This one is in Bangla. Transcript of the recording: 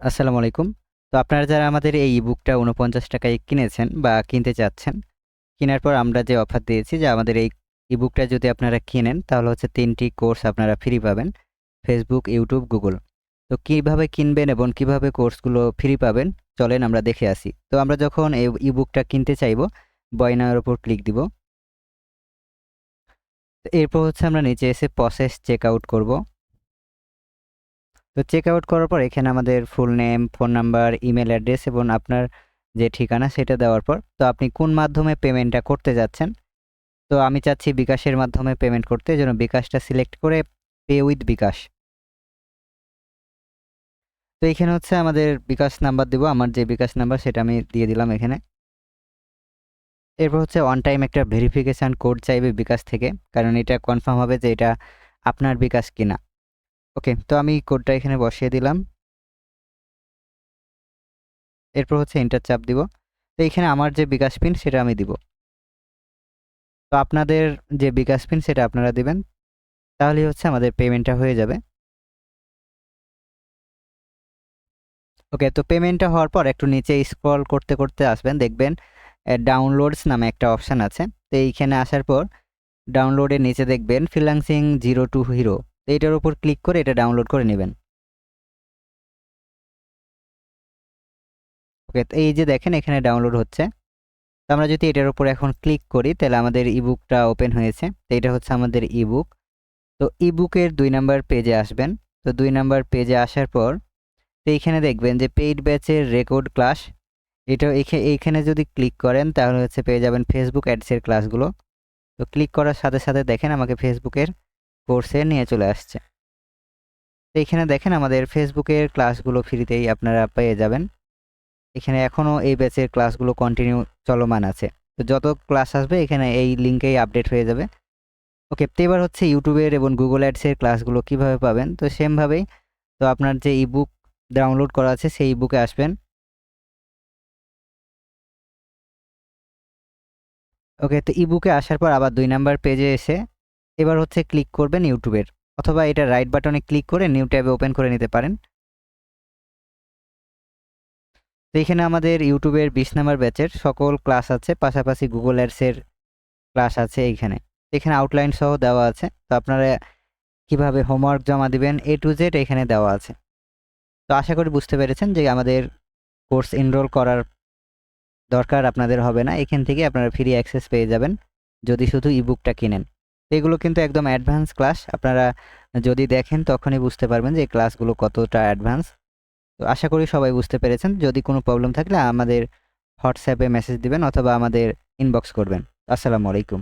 আসসালামু আলাইকুম। তো আপনারা যারা আমাদের এই ইবুকটা ৳৪৯ টাকায় কিনেছেন বা কিনতে চাচ্ছেন, কেনার পর আমরা যে অফার দিয়েছি যে আমাদের এই ইবুকটা যদি আপনারা কিনেন তাহলে হচ্ছে তিনটি কোর্স আপনারা ফ্রি পাবেন। ফেসবুক ইউটিউব গুগল তো কীভাবে কিনবেন এবং কীভাবে কোর্সগুলো ফ্রি পাবেন চলেন আমরা দেখে আসি। তো আমরা যখন এই ইবুকটা কিনতে চাইব বাই ওপর ক্লিক দিব। এরপর হচ্ছে আমরা নিচে এসে প্রসেস চেক আউট করব। তো চেক আউট করার পর এখানে আমাদের full name, phone number, email address এবং আপনার যে ঠিকানা সেটা দেওয়ার পর তো আপনি কোন মাধ্যমে পেমেন্টটা করতে যাচ্ছেন। তো আমি চাচ্ছি বিকাশের মাধ্যমে পেমেন্ট করতে। এজন্য বিকাশটা সিলেক্ট করে পে উইথ বিকাশ। তো এখানে হচ্ছে আমাদের বিকাশ নাম্বার দিব। আমার যে বিকাশ নাম্বার সেটা আমি দিয়ে দিলাম এখানে। এরপর হচ্ছে অন টাইম একটা ভেরিফিকেশন কোড চাইবে বিকাশ থেকে। কারণ এটা কনফার্ম হবে যে এটা আপনার বিকাশ কিনা। ওকে, তো আমি কোডটা এখানে বসিয়ে দিলাম। এরপর হচ্ছে এন্টার চাপ দিব। তো এখানে আমার যে বিকাশ পিন সেটা আমি দিব। তো আপনাদের যে বিকাশ পিন সেটা আপনারা দিবেন। তাহলেই হচ্ছে আমাদের পেমেন্টটা হয়ে যাবে। ওকে, তো পেমেন্টটা হওয়ার পর একটু নিচে স্ক্রল করতে, করতে আসবেন দেখবেন ডাউনলোডস নামে একটা অপশান আছে। তো এইখানে আসার পর ডাউনলোডের নিচে দেখবেন ফ্রিল্যান্সিং জিরো টু হিরো। তো এটার উপর ক্লিক করে এটা ডাউনলোড করে নেবেন ওকে, এই যে দেখেন এখানে ডাউনলোড হচ্ছে। তো আমরা যদি এটার উপর এখন ক্লিক করি তাহলে আমাদের ইবুকটা ওপেন হয়েছে। তো এটা হচ্ছে আমাদের ইবুক। তো ইবুকের দুই নাম্বার পেজে আসবেন। তো দুই নাম্বার পেজে আসার পর তো এইখানে দেখবেন যে পেইড ব্যাচের রেকর্ড ক্লাস এটা এইখা এইখানে যদি ক্লিক করেন তাহলে হচ্ছে পেয়ে যাবেন ফেসবুক অ্যাডসের ক্লাসগুলো। তো ক্লিক করার সাথে, সাথে দেখেন আমাকে ফেসবুকের কোর্সে নিয়ে চলে আসছে। তো এখানে দেখেন আমাদের ফেসবুকের ক্লাসগুলো ফ্রিতেই আপনারা পেয়ে যাবেন। এখানে এখনও এই ব্যাচের ক্লাসগুলো কন্টিনিউ চলমান আছে। তো যত ক্লাস আসবে এখানে এই লিঙ্কেই আপডেট হয়ে যাবে। ওকে, এবার হচ্ছে ইউটিউবের এবং গুগল অ্যাডসের ক্লাসগুলো কীভাবে পাবেন? তো সেমভাবেই তো আপনার যে ইবুক ডাউনলোড করা আছে সেই ইবুকে আসবেন। ওকে, তো ইবুকে আসার পর আবার দুই নাম্বার পেজে এসে এবার হচ্ছে ক্লিক করবেন ইউটিউবের অথবা এটা রাইট বাটনে ক্লিক করে নিউ ট্যাবে ওপেন করে নিতে পারেন। তো এখানে আমাদের ইউটিউবের ২০ নাম্বার ব্যাচের সকল ক্লাস আছে। পাশাপাশি গুগল অ্যাডসের ক্লাস আছে এইখানে। এখানে আউটলাইন সহ দেওয়া আছে। তো আপনারা কীভাবে হোমওয়ার্ক জমা দিবেন এ টু জেড এখানে দেওয়া আছে। তো আশা করি বুঝতে পেরেছেন যে আমাদের কোর্স এনরোল করার দরকার আপনাদের হবে না। এখান থেকে আপনারা ফ্রি অ্যাক্সেস পেয়ে যাবেন যদি শুধু ইবুকটা কিনেন। এগুলো কিন্তু একদম অ্যাডভান্স ক্লাস। আপনারা যদি দেখেন তখনই বুঝতে পারবেন যে ক্লাসগুলো কতটা অ্যাডভান্স। তো আশা করি সবাই বুঝতে পেরেছেন। যদি কোনো প্রবলেম থাকলে আমাদের হোয়াটসঅ্যাপে মেসেজ দিবেন অথবা আমাদের ইনবক্স করবেন। আসসালামু আলাইকুম।